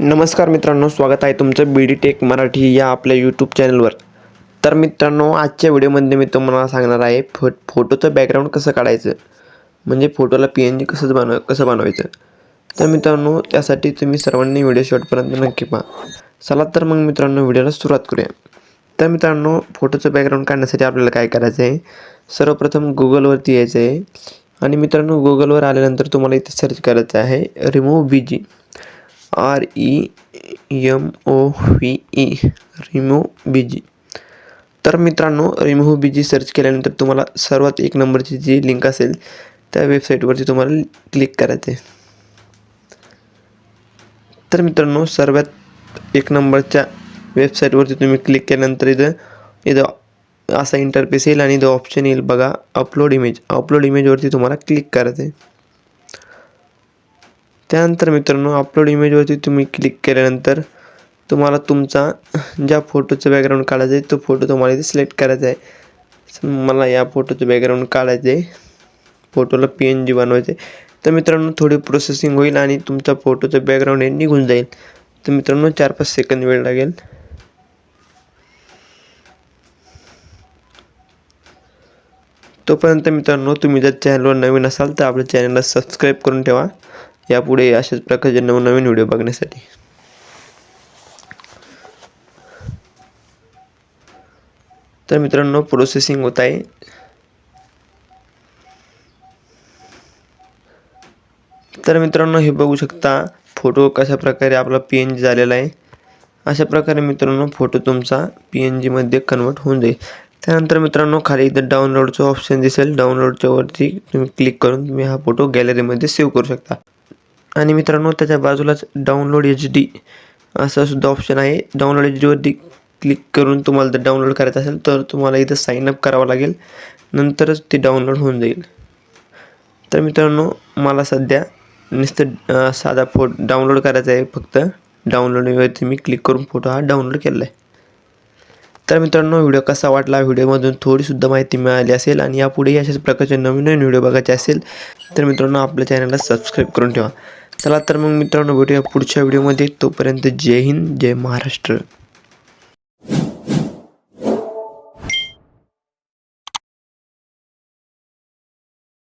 नमस्कार मित्रांनो स्वागत आहे तुमचं बी डी टेक मराठी या आपल्या यूट्यूब चॅनलवर तर मित्रांनो आजच्या व्हिडिओमध्ये मी तुम्हाला सांगणार आहे फो फोटोचं बॅकग्राऊंड कसं काढायचं? म्हणजे फोटोला पी एन जी कसं बनव कसं बनवायचं? तर मित्रांनो त्यासाठी तुम्ही सर्वांनी व्हिडिओ शॉर्टपर्यंत नक्की पहा. चला तर मग मित्रांनो व्हिडिओला सुरुवात करूया. तर मित्रांनो फोटोचं बॅकग्राऊंड काढण्यासाठी आपल्याला काय करायचं आहे? सर्वप्रथम गुगलवरती यायचं आहे. आणि मित्रांनो गुगलवर आल्यानंतर तुम्हाला इथे सर्च करायचं आहे remove B G R E M O V E remove B G तर मित्रांनो रिमूव्ह बी जी सर्च केल्यानंतर तुम्हाला सर्वात एक नंबरची जी लिंक असेल त्या वेबसाईटवरती तुम्हाला क्लिक करायचे तर मित्रांनो सर्वात एक नंबरच्या वेबसाईटवरती तुम्ही क्लिक केल्यानंतर इथं इथं असा इंटरफेस येईल आणि इथं ऑप्शन येईल बघा अपलोड इमेज अपलोड इमेजवरती तुम्हाला क्लिक करायचं आहे त्यानंतर मित्रांनो अपलोड इमेजवरती तुम्ही क्लिक केल्यानंतर तुम्हाला तुमचा ज्या फोटोचं बॅकग्राऊंड काढायचं आहे तो फोटो तुम्हाला इथे सिलेक्ट करायचा आहे. मला या फोटोचं बॅकग्राऊंड काढायचं आहे. फोटोला पी एन जी बनवायचं आहे. तर मित्रांनो थोडी प्रोसेसिंग होईल आणि तुमचा फोटोचं बॅकग्राऊंड हे निघून जाईल. तर मित्रांनो चार पाच सेकंद वेळ लागेल. तोपर्यंत मित्रांनो तुम्ही जर चॅनलवर नवीन असाल तर आपल्या चॅनलला सबस्क्राईब करून ठेवा. यापुढे अशाच प्रकारचे नवनवीन व्हिडिओ बघण्यासाठी. तर मित्रांनो प्रोसेसिंग होत आहे. तर मित्रांनो हे बघू शकता फोटो कशा प्रकारे आपला पी एन जी झालेला आहे. अशा प्रकारे मित्रांनो फोटो तुमचा पी एन जीमध्ये कन्वर्ट होऊन जाईल. त्यानंतर मित्रांनो खाली इथं डाउनलोडचं ऑप्शन दिसेल. डाउनलोडच्या वरती तुम्ही क्लिक करून तुम्ही हा फोटो गॅलरीमध्ये सेव्ह करू शकता. आणि मित्रांनो त्याच्या बाजूलाच डाउनलोड एच डी असं सुद्धा ऑप्शन आहे. डाउनलोड एच डीवरती क्लिक करून तुम्हाला जर डाउनलोड करायचं असेल तर तुम्हाला इथं साईन अप करावं लागेल. नंतरच ते डाउनलोड होऊन जाईल. तर मित्रांनो मला सध्या नुसतं साधा फोटो डाउनलोड करायचा आहे फक्त. डाउनलोडवरती मी क्लिक करून फोटो हा डाउनलोड केलेला आहे तर मित्रांनो व्हिडिओ कसा वाटला? व्हिडिओमधून थोडीसुद्धा माहिती मिळाली असेल आणि यापुढेही अशाच प्रकारचे नवीन नवीन व्हिडिओ बघायचे असेल तर मित्रांनो आपल्या चॅनलला सबस्क्राईब करून ठेवा. चला तर मग मित्रांनो भेटूया पुढच्या व्हिडिओमध्ये तोपर्यंत जय हिंद जय महाराष्ट्र.